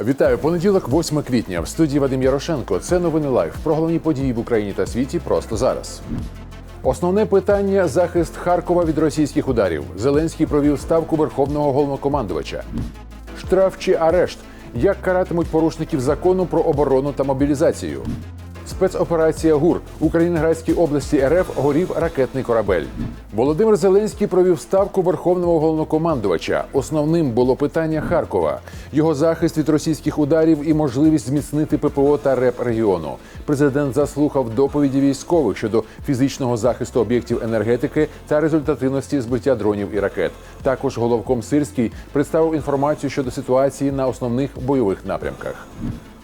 Вітаю понеділок, 8 квітня. В студії Вадим Ярошенко. Це новини лайф. Про головні події в Україні та світі просто зараз. Основне питання захист Харкова від російських ударів. Зеленський провів ставку верховного головнокомандувача. Штраф чи арешт. Як каратимуть порушників закону про оборону та мобілізацію? Спецоперація ГУР у Калінінградській області РФ горів ракетний корабель. Володимир Зеленський провів ставку верховного головнокомандувача. Основним було питання Харкова, його захист від російських ударів і можливість зміцнити ППО та РЕП регіону. Президент заслухав доповіді військових щодо фізичного захисту об'єктів енергетики та результативності збиття дронів і ракет. Також головком Сирський представив інформацію щодо ситуації на основних бойових напрямках.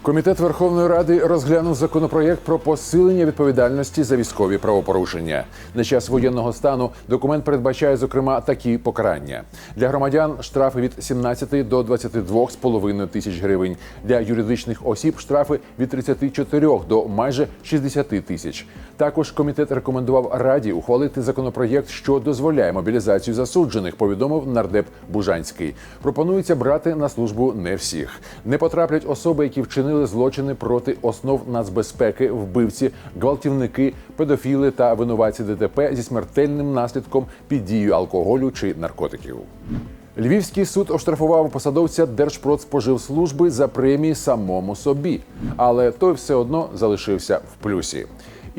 Комітет Верховної Ради розглянув законопроєкт про посилення відповідальності за військові правопорушення. На час воєнного стану документ передбачає зокрема такі покарання для громадян штрафи від 17 до 22,5 тисяч гривень. Для юридичних осіб штрафи від 34 до майже 60 тисяч. Також комітет рекомендував раді ухвалити законопроєкт, що дозволяє мобілізацію засуджених. Повідомив нардеп Бужанський. Пропонується брати на службу не всіх. Не потраплять особи, які вчинили злочини проти основ нацбезпеки, вбивці, гвалтівники, педофіли та винуватці ДТП зі смертельним наслідком під дією алкоголю чи наркотиків. Львівський суд оштрафував посадовця Держпродспоживслужби за премії самому собі, але той все одно залишився в плюсі.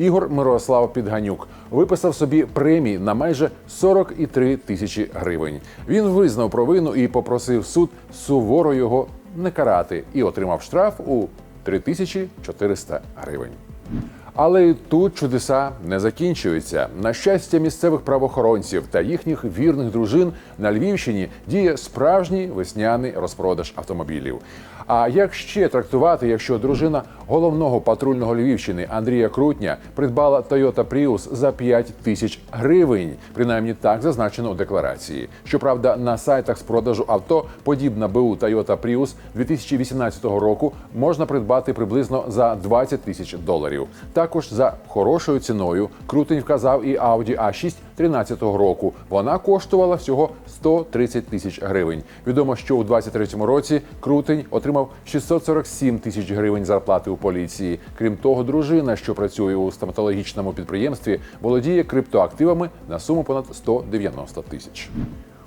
Ігор Мирослав Підганюк виписав собі премії на майже 43 тисячі гривень. Він визнав провину і попросив суд суворо його не карати і отримав штраф у 3400 гривень. Але і тут чудеса не закінчуються. На щастя, місцевих правоохоронців та їхніх вірних дружин на Львівщині діє справжній весняний розпродаж автомобілів. А як ще трактувати, якщо дружина головного патрульного Львівщини Андрія Крутня придбала Toyota Prius за 5 тисяч гривень? Принаймні так зазначено у декларації. Щоправда, на сайтах з продажу авто подібна БУ Toyota Prius 2018 року можна придбати приблизно за 20 тисяч доларів. Також за хорошою ціною Крутень вказав і Audi A6 13 року. Вона коштувала всього 130 тисяч гривень. Відомо, що у 23-му році Крутень отримав 647 тисяч гривень зарплати у поліції. Крім того, дружина, що працює у стоматологічному підприємстві, володіє криптоактивами на суму понад 190 тисяч.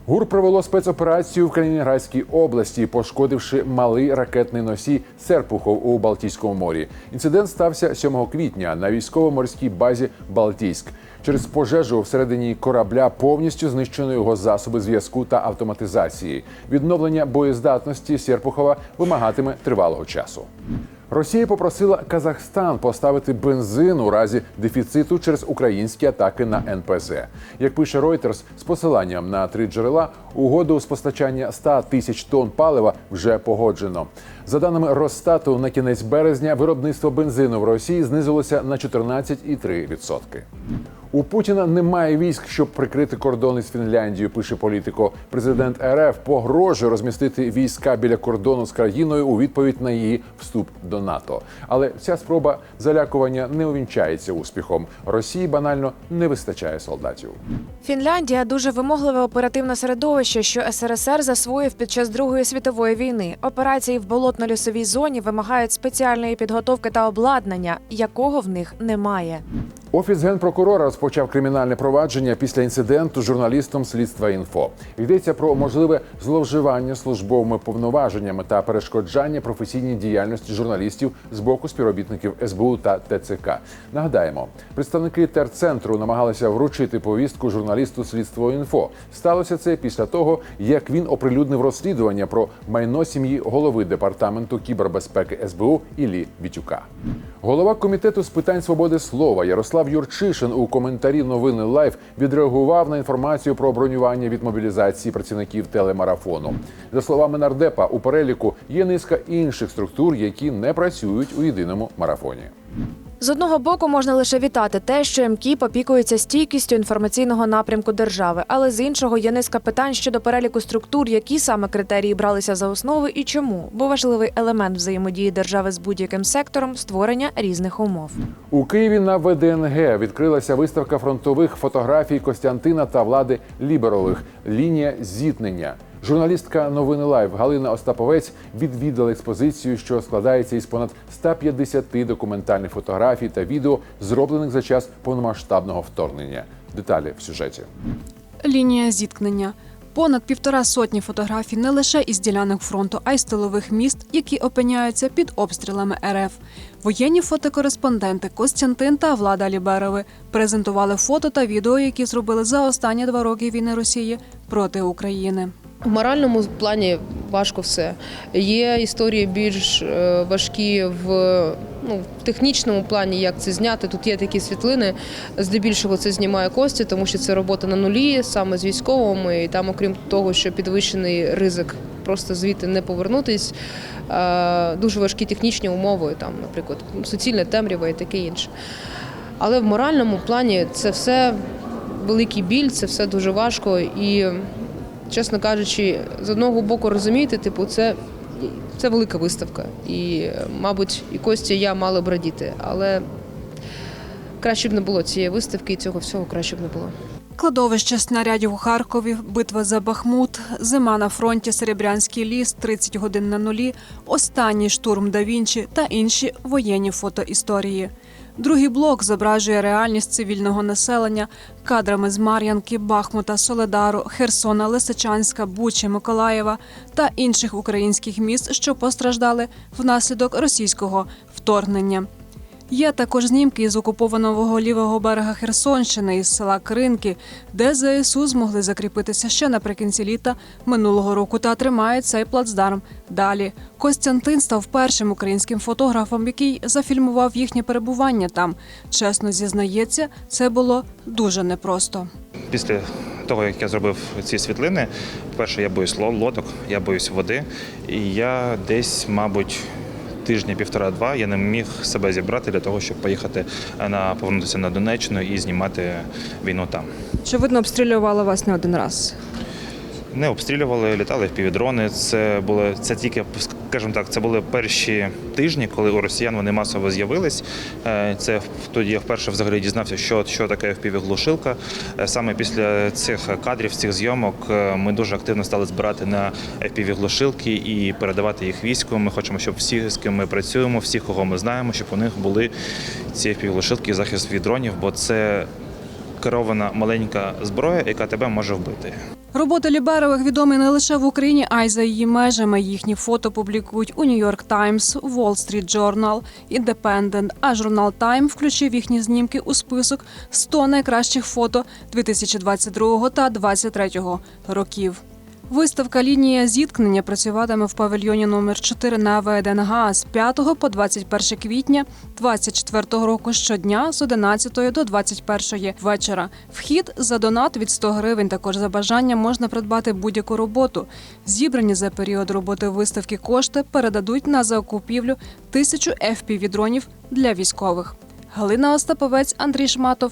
ГУР провело спецоперацію в Калінінградській області, пошкодивши малий ракетний носій Серпухов у Балтійському морі. Інцидент стався 7 квітня на військово-морській базі Балтійськ. Через пожежу всередині корабля повністю знищено його засоби зв'язку та автоматизації. Відновлення боєздатності Серпухова вимагатиме тривалого часу. Росія попросила Казахстан поставити бензин у разі дефіциту через українські атаки на НПЗ. Як пише Reuters, з посиланням на три джерела угоду з постачання 100 тисяч тонн палива вже погоджено. За даними Росстату, на кінець березня виробництво бензину в Росії знизилося на 14,3%. У Путіна немає військ, щоб прикрити кордони з Фінляндією. Пише політико. Президент РФ погрожує розмістити війська біля кордону з країною у відповідь на її вступ до НАТО. Але ця спроба залякування не увінчається успіхом. Росії банально не вистачає солдатів. Фінляндія дуже вимогливе оперативне середовище, що СРСР засвоїв під час Другої світової війни. Операції в болотно-лісовій зоні вимагають спеціальної підготовки та обладнання, якого в них немає. Офіс генпрокурора розпочав кримінальне провадження після інциденту з журналістом слідства інфо. Йдеться про можливе зловживання службовими повноваженнями та перешкоджання професійній діяльності журналістів з боку співробітників СБУ та ТЦК. Нагадаємо, представники терцентру намагалися вручити повістку журналісту слідство інфо. Сталося це після того, як він оприлюднив розслідування про майно сім'ї голови департаменту кібербезпеки СБУ Іллі Бітюка. Голова комітету з питань свободи слова Ярослав Юрчишин у коментарі новини Лайф відреагував на інформацію про бронювання від мобілізації працівників телемарафону. За словами нардепа, у переліку є низка інших структур, які не працюють у єдиному марафоні. З одного боку можна лише вітати те, що МКІП опікується стійкістю інформаційного напрямку держави, але з іншого є низка питань щодо переліку структур, які саме критерії бралися за основи і чому, бо важливий елемент взаємодії держави з будь-яким сектором створення різних умов. У Києві на ВДНГ відкрилася виставка фронтових фотографій Костянтина та влади Ліберових Лінія зіткнення. Журналістка новини Лайв Галина Остаповець відвідала експозицію, що складається із понад 150 документальних фотографій та відео, зроблених за час повномасштабного вторгнення. Деталі в сюжеті. Лінія зіткнення. Понад півтора сотні фотографій не лише із ділянок фронту, а й з тилових міст, які опиняються під обстрілами РФ. Воєнні фотокореспонденти Костянтин та Влада Ліберови презентували фото та відео, які зробили за останні два роки війни Росії проти України. В моральному плані важко все. Є історії більш е, важкі в, ну, в технічному плані, як це зняти. Тут є такі світлини. Здебільшого це знімає Костя, тому що це робота на нулі, саме з військовими. І там, окрім того, що підвищений ризик просто звідти не повернутись. е, Дуже важкі технічні умови, там, наприклад, суцільне темрява і таке інше. Але в моральному плані це все великий біль, це все дуже важко. І, чесно кажучи, з одного боку розумієте, типу, це, це велика виставка. І, мабуть, і Костя, і я мали б радіти. Але краще б не було цієї виставки і цього всього краще б не було. Кладовище снарядів у Харкові, битва за Бахмут, зима на фронті, Серебрянський ліс, 30 годин на нулі, останній штурм да Вінчі та інші воєнні фотоісторії. Другий блок зображує реальність цивільного населення кадрами з Мар'янки, Бахмута, Соледару, Херсона, Лисичанська, Бучі, Миколаєва та інших українських міст, що постраждали внаслідок російського вторгнення. Є також знімки із окупованого лівого берега Херсонщини із села Кринки, де ЗСУ змогли закріпитися ще наприкінці літа минулого року та тримає цей плацдарм. Далі Костянтин став першим українським фотографом, який зафільмував їхнє перебування там. Чесно зізнається, це було дуже непросто. Після того, як я зробив ці світлини, перше, я боюсь лодок, я боюсь води. І я десь, мабуть, тижня півтора-два я не міг себе зібрати для того, щоб поїхати на повернутися на Донеччину і знімати війну там. Чи видно обстрілювали вас не один раз. Не обстрілювали, літали в півдрони. Це були це тільки, скажімо так, це були перші тижні, коли у росіян вони масово з'явились. Е, Це тоді я вперше взагалі дізнався, що, що таке впівглушилка. Е, Саме після цих кадрів, цих зйомок, е, ми дуже активно стали збирати на впівглушилки і передавати їх війську. Ми хочемо, щоб всі, з ким ми працюємо, всі, кого ми знаємо, щоб у них були ці впівглушилки і захист від дронів, бо це керована маленька зброя, яка тебе може вбити. Роботи Ліберових відомі не лише в Україні, а й за її межами. Їхні фото публікують у Нью-Йорк Таймс, Wall Street Journal, Independent, а журнал Time включив їхні знімки у список 100 найкращих фото 2022 та 2023 років. Виставка Лінія зіткнення працюватиме в павільйоні номер 4 на ВДНГ з 5 по 21 квітня 2024 року щодня з 11 до 21 вечора. Вхід за донат від 100 гривень. Також за бажання можна придбати будь-яку роботу. Зібрані за період роботи виставки кошти передадуть на закупівлю тисячу FPV-дронів для військових. Галина Остаповець, Андрій Шматов,